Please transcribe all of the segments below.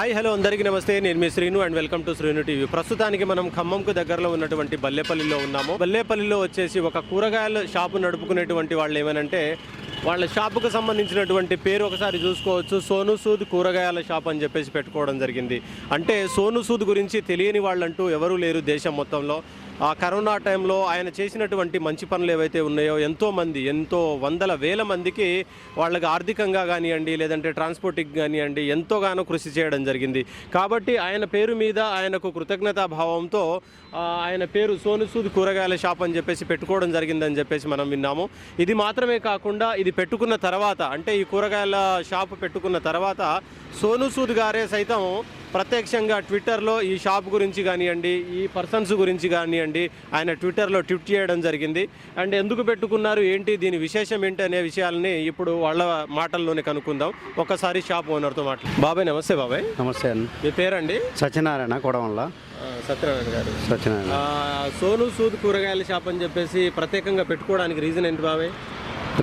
అందరికీ నమస్తే. నేను మీ Srinu and welcome to Srinu TV. ప్రస్తుతానికి మనం ఖమ్మంకు దగ్గరలో ఉన్నటువంటి బల్లేపల్లిలో ఉన్నాము. బల్లేపల్లిలో వచ్చేసి ఒక కూరగాయల షాపు నడుపుకునేటువంటి వాళ్ళు ఏమనంటే వాళ్ళ షాపుకు సంబంధించినటువంటి పేరు ఒకసారి చూసుకోవచ్చు. సోను సూద్ కూరగాయల షాప్ అని చెప్పేసి పెట్టుకోవడం జరిగింది. అంటే సోను సూద్ గురించి తెలియని వాళ్ళంటూ ఎవరూ లేరు దేశం మొత్తంలో. ఆ కరోనా టైంలో ఆయన చేసినటువంటి మంచి పనులు ఏవైతే ఉన్నాయో ఎంతోమంది ఎంతో వందల వేల మందికి వాళ్ళకి ఆర్థికంగా కానివ్వండి లేదంటే ట్రాన్స్పోర్టింగ్ కానివ్వండి ఎంతోగానో కృషి చేయడం జరిగింది. కాబట్టి ఆయన పేరు మీద ఆయనకు కృతజ్ఞతా భావంతో ఆయన పేరు సోను సూద్ కూరగాయల షాప్ అని చెప్పేసి పెట్టుకోవడం జరిగిందని చెప్పేసి మనం విన్నాము. ఇది మాత్రమే కాకుండా ఇది పెట్టుకున్న తర్వాత అంటే ఈ కూరగాయల షాప్ పెట్టుకున్న తర్వాత సోను సూద్ గారే సైతం ప్రత్యక్షంగా ట్విట్టర్లో ఈ షాప్ గురించి కానివ్వండి ఈ పర్సన్స్ గురించి కానివ్వండి ఆయన ట్విట్టర్లో ట్వీట్ చేయడం జరిగింది. అండ్ ఎందుకు పెట్టుకున్నారు ఏంటి దీని విశేషం ఏంటి అనే విషయాలని ఇప్పుడు వాళ్ళ మాటల్లోనే కనుక్కుందాం. ఒకసారి షాప్ ఓనర్తో మాట్లాడు బాబాయ్ నమస్తే బాబాయ్. నమస్తే అండి. మీ పేరండి? సత్యనారాయణ కొడవల్ల సత్యనారాయణ గారు. సత్యనారాయణ. సోను సూద్ కూరగాయల షాప్ అని చెప్పేసి ప్రత్యేకంగా పెట్టుకోవడానికి రీజన్ ఏంటి బాబాయ్?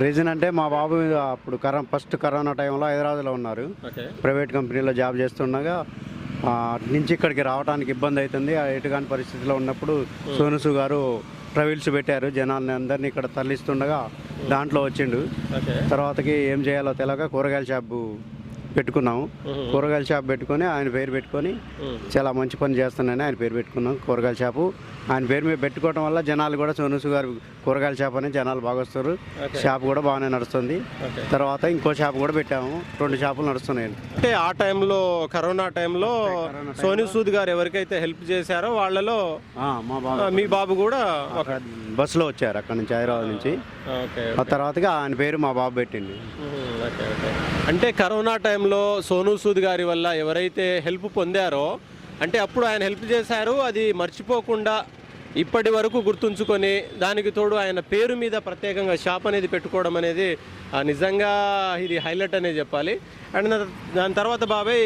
రీజన్ అంటే మా బాబు అప్పుడు కరోనా ఫస్ట్ కరోనా టైంలో హైదరాబాద్లో ఉన్నారు. ప్రైవేట్ కంపెనీలో జాబ్ చేస్తుండగా నుంచి ఇక్కడికి రావడానికి ఇబ్బంది అవుతుంది ఆ ఎటుకాని పరిస్థితిలో ఉన్నప్పుడు సోనుసు గారు ట్రవెల్స్ పెట్టారు. జనాల్ని అందరినీ ఇక్కడ తరలిస్తుండగా దాంట్లో వచ్చిండు. తర్వాతకి ఏం చేయాలో తెలియక కూరగాయల షాపు పెట్టుకున్నాము. కూరగాయల షాప్ పెట్టుకొని ఆయన పేరు పెట్టుకొని చాలా మంచి పని చేస్తున్నానని ఆయన పేరు పెట్టుకున్నాం కూరగాయల షాపు. ఆయన పేరు మీద పెట్టుకోవడం వల్ల జనాలు కూడా సోనుసు గారు కూరగాయల షాప్ అని జనాలు బాగా వస్తారు షాప్ కూడా బాగానే నడుస్తుంది. తర్వాత ఇంకో షాప్ కూడా పెట్టాము. రెండు షాపులు నడుస్తున్నాయి. అంటే ఆ టైంలో కరోనా టైంలో సోని సూద్ గారు ఎవరికైతే హెల్ప్ చేశారో వాళ్ళలో మా బాబు మీ బాబు కూడా బస్సులో వచ్చారు అక్కడ నుంచి హైదరాబాద్ నుంచి. ఆ తర్వాతగా ఆయన పేరు మా బాబు పెట్టింది. అంటే కరోనా టైంలో సోను సూద్ గారి వల్ల ఎవరైతే హెల్ప్ పొందారో అంటే అప్పుడు ఆయన హెల్ప్ చేశారు అది మర్చిపోకుండా ఇప్పటి వరకు గుర్తుంచుకొని దానికి తోడు ఆయన పేరు మీద ప్రత్యేకంగా షాప్ అనేది పెట్టుకోవడం అనేది నిజంగా ఇది హైలైట్ అనే చెప్పాలి. అండ్ దాని తర్వాత బాబాయ్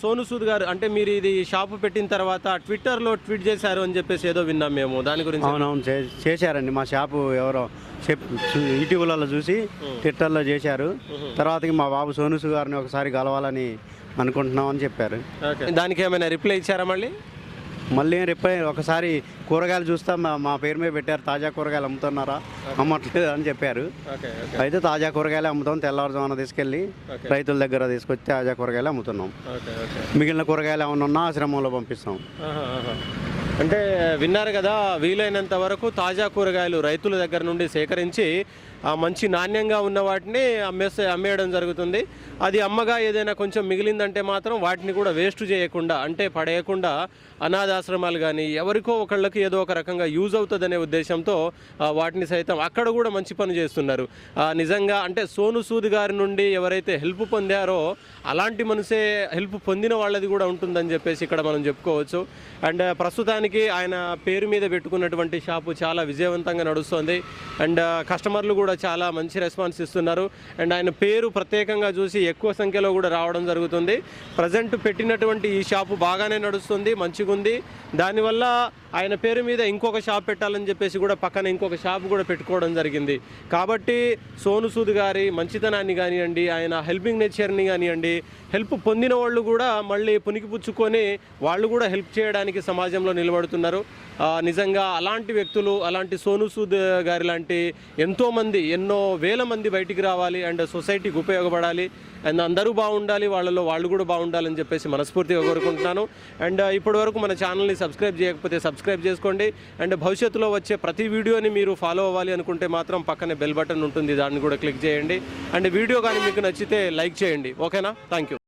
సోను సూద్ గారు అంటే మీరు ఇది షాపు పెట్టిన తర్వాత ట్విట్టర్లో ట్వీట్ చేశారు అని చెప్పేసి ఏదో విన్నాం మేము. దాని గురించి అవునవును చేశారండి. మా షాపు ఎవరో యూట్యూబ్లలో చూసి ట్విట్టర్లో చేశారు. తర్వాతకి మా బాబు సోనుసు గారిని ఒకసారి కలవాలని అనుకుంటున్నాం అని చెప్పారు. దానికి ఏమైనా రిప్లై ఇచ్చారా మళ్ళీ? మళ్ళీ రిప్లై ఒకసారి కూరగాయలు చూస్తా మా మా పేరు మీద పెట్టారు తాజా కూరగాయలు అమ్ముతున్నారా? అమ్మట్లేదు అని చెప్పారు. అయితే తాజా కూరగాయలు అమ్ముతాం తెల్లవారుజామున తీసుకెళ్ళి. రైతుల దగ్గర తీసుకొచ్చి తాజా కూరగాయలు అమ్ముతున్నాం. మిగిలిన కూరగాయలు ఏమన్నా ఉన్నా ఆశ్రమంలో పంపిస్తాం. అంటే విన్నారు కదా వీలైనంత వరకు తాజా కూరగాయలు రైతుల దగ్గర నుండి సేకరించి మంచి నాణ్యంగా ఉన్న వాటిని అమ్మేస్తే అమ్మేయడం జరుగుతుంది. అది అమ్మగా ఏదైనా కొంచెం మిగిలిందంటే మాత్రం వాటిని కూడా వేస్ట్ చేయకుండా అంటే పడేయకుండా అనాథాశ్రమాలు కానీ ఎవరికో ఒకళ్ళకి ఏదో ఒక రకంగా యూజ్ అవుతుందనే ఉద్దేశంతో వాటిని సైతం అక్కడ కూడా మంచి పని చేస్తున్నారు. నిజంగా అంటే సోను సూద్ గారి నుండి ఎవరైతే హెల్ప్ పొందారో అలాంటి మనసే హెల్ప్ పొందిన వాళ్ళది కూడా ఉంటుందని చెప్పేసి ఇక్కడ మనం చెప్పుకోవచ్చు. అండ్ ప్రస్తుతానికి ఆయన పేరు మీద పెట్టుకున్నటువంటి షాపు చాలా విజయవంతంగా నడుస్తుంది. అండ్ కస్టమర్లు కూడా చాలా మంచి రెస్పాన్స్ ఇస్తున్నారు. అండ్ ఆయన పేరు ప్రత్యేకంగా చూసి ఎక్కువ సంఖ్యలో కూడా రావడం జరుగుతుంది. ప్రజెంట్ పెట్టినటువంటి ఈ షాపు బాగానే నడుస్తుంది మంచిగా ఉంది. దానివల్ల ఆయన పేరు మీద ఇంకొక షాప్ పెట్టాలని చెప్పేసి కూడా పక్కన ఇంకొక షాప్ కూడా పెట్టుకోవడం జరిగింది. కాబట్టి సోను సూద్ గారి మంచితనాన్ని కానివ్వండి ఆయన హెల్పింగ్ నేచర్ని కానివ్వండి హెల్ప్ పొందిన వాళ్ళు కూడా మళ్ళీ పునికి పుచ్చుకొని వాళ్ళు కూడా హెల్ప్ చేయడానికి సమాజంలో నిలబడుతున్నారు. నిజంగా అలాంటి వ్యక్తులు అలాంటి సోను సూద్ గారి లాంటి ఎంతోమంది ఎన్నో వేల మంది బయటికి రావాలి అండ్ సొసైటీకి ఉపయోగపడాలి అండ్ అందరూ బాగుండాలి వాళ్ళలో వాళ్ళు కూడా బాగుండాలని చెప్పేసి మనస్ఫూర్తిగా కోరుకుంటున్నాను. అండ్ ఇప్పటి వరకు మన ఛానల్ని సబ్స్క్రైబ్ చేయకపోతే సబ్స్క్రైబ్ చేసుకోండి. అండ్ భవిష్యత్తులో వచ్చే ప్రతి వీడియోని మీరు ఫాలో అవ్వాలి అనుకుంటే మాత్రం పక్కనే బెల్ బటన్ ఉంటుంది దాన్ని కూడా క్లిక్ చేయండి. అండ్ వీడియో కానీ మీకు నచ్చితే లైక్ చేయండి. ఓకేనా? Thank you